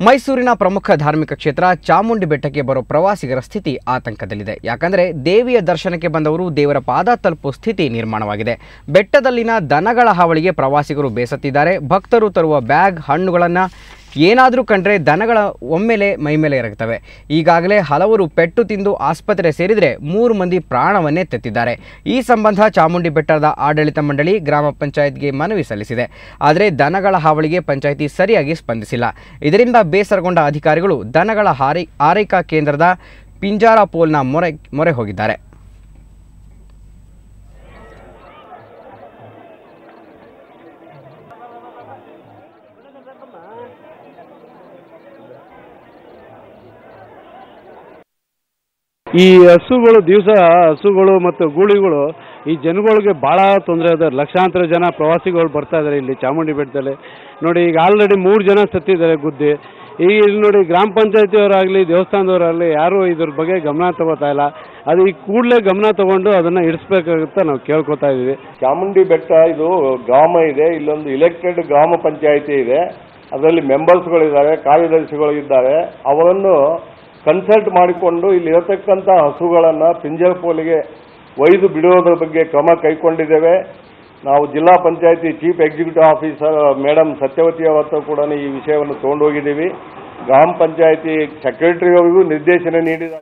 ಮೈಸೂರಿನ ಪ್ರಮುಖ ಧಾರ್ಮಿಕ ಕ್ಷೇತ್ರ ಚಾಮುಂಡಿ ಬೆಟ್ಟಕ್ಕೆ ಬರೋ ಪ್ರವಾಸಿಗರ ಸ್ಥಿತಿ ಆತಂಕದಲ್ಲಿದೆ. ಯಾಕಂದರೆ ದೇವಿಯ ದರ್ಶನಕ್ಕೆ ಬಂದವರು ದೇವರ ಪಾದ ತಲುಪುವ ಸ್ಥಿತಿ ನಿರ್ಮಾಣವಾಗಿದೆ. ಬೆಟ್ಟದಲ್ಲಿನ ದನಗಳ ಹಾವಳಿಗೆ ಪ್ರವಾಸಿಗರು ಬೇಸತ್ತಿದ್ದಾರೆ. ಭಕ್ತರು ತರುವ ಬ್ಯಾಗ್, ಹಣ್ಣುಗಳನ್ನು ಏನಾದರೂ ಕಂಡ್ರೆ ದನಗಳ ಒಮ್ಮೆಲೆ ಮೈಮೇಲೆ ಎರಗುತ್ತವೆ ಈಗಾಗಲೇ ಹಲವರು ಪೆಟ್ಟು ತಿಂದು ಆಸ್ಪತ್ರೆ ಸೇರಿದರೆ ಮೂರು ಮಂದಿ ಪ್ರಾಣವನ್ನೇ ತೆತ್ತಿದ್ದಾರೆ. ಈ ಸಂಬಂಧ ಚಾಮುಂಡಿ ಬೆಟ್ಟದ ಆಡಳಿತ ಮಂಡಳಿ ಗ್ರಾಮ ಪಂಚಾಯತ್ಗೆ ಮನವಿ ಸಲ್ಲಿಸಿದೆ. ಆದರೆ ದನಗಳ ಹಾವಳಿಗೆ ಪಂಚಾಯಿತಿ ಸರಿಯಾಗಿ ಸ್ಪಂದಿಸಿಲ್ಲ. ಇದರಿಂದ ಬೇಸರಗೊಂಡ ಅಧಿಕಾರಿಗಳು ದನಗಳ ಹಾರೈ ಆರೈಕಾ ಕೇಂದ್ರದ ಪಿಂಜಾರ ಪೋಲ್ನ ಮೊರೆ ಮೊರೆ ಹೋಗಿದ್ದಾರೆ. ಈ ಹಸುಗಳು, ದಿವಸ ಹಸುಗಳು ಮತ್ತು ಗೂಳಿಗಳು ಈ ಜನಗಳಿಗೆ ಭಾಳ ತೊಂದರೆ ಇದೆ ಲಕ್ಷಾಂತರ ಜನ ಪ್ರವಾಸಿಗಳು ಬರ್ತಾ ಇದ್ದಾರೆ ಇಲ್ಲಿ ಚಾಮುಂಡಿ ಬೆಟ್ಟದಲ್ಲಿ. ನೋಡಿ, ಈಗ ಆಲ್ರೆಡಿ ಮೂರು ಜನ ಸತ್ತಿದ್ದಾರೆ ಗುದ್ದಿ. ಈಗ ಇಲ್ಲಿ ನೋಡಿ, ಗ್ರಾಮ ಪಂಚಾಯತಿಯವರಾಗಲಿ, ದೇವಸ್ಥಾನದವರಾಗಲಿ, ಯಾರೂ ಇದ್ರ ಬಗ್ಗೆ ಗಮನ ತಗೋತಾ ಇಲ್ಲ. ಅದು ಈ ಕೂಡಲೇ ಗಮನ ತಗೊಂಡು ಅದನ್ನು ಇಡಿಸ್ಬೇಕಾಗುತ್ತೆ ನಾವು ಕೇಳ್ಕೊತಾ ಇದ್ದೀವಿ. ಚಾಮುಂಡಿ ಬೆಟ್ಟ, ಇದು ಗ್ರಾಮ ಇದೆ. ಇಲ್ಲೊಂದು ಇಲೆಕ್ಟೆಡ್ ಗ್ರಾಮ ಪಂಚಾಯಿತಿ ಇದೆ. ಅದರಲ್ಲಿ ಮೆಂಬರ್ಸ್ಗಳಿದ್ದಾರೆ ಕಾರ್ಯದರ್ಶಿಗಳು ಇದ್ದಾರೆ. ಅವರನ್ನು ಕನ್ಸಲ್ಟ್ ಮಾಡಿಕೊಂಡು ಇಲ್ಲಿ ಇರತಕ್ಕಂಥ ಹಸುಗಳನ್ನು ಪಿಂಜರ್ ಪೋಲಿಗೆ ಒಯ್ದು ಬಿಡುವುದರ ಬಗ್ಗೆ ಕ್ರಮ ಕೈಗೊಂಡಿದ್ದೇವೆ. ನಾವು ಜಿಲ್ಲಾ ಪಂಚಾಯತಿ chief executive officer madam Satyavati ಅವರ ಹತ್ರ ಕೂಡ ಈ ವಿಷಯವನ್ನು ತಗೊಂಡೋಗಿದ್ದೀವಿ. ಗ್ರಾಮ ಪಂಚಾಯತಿ ಸೆಕ್ರೆಟರಿ ಅವರಿಗೂ ನಿರ್ದೇಶನ ನೀಡಿದ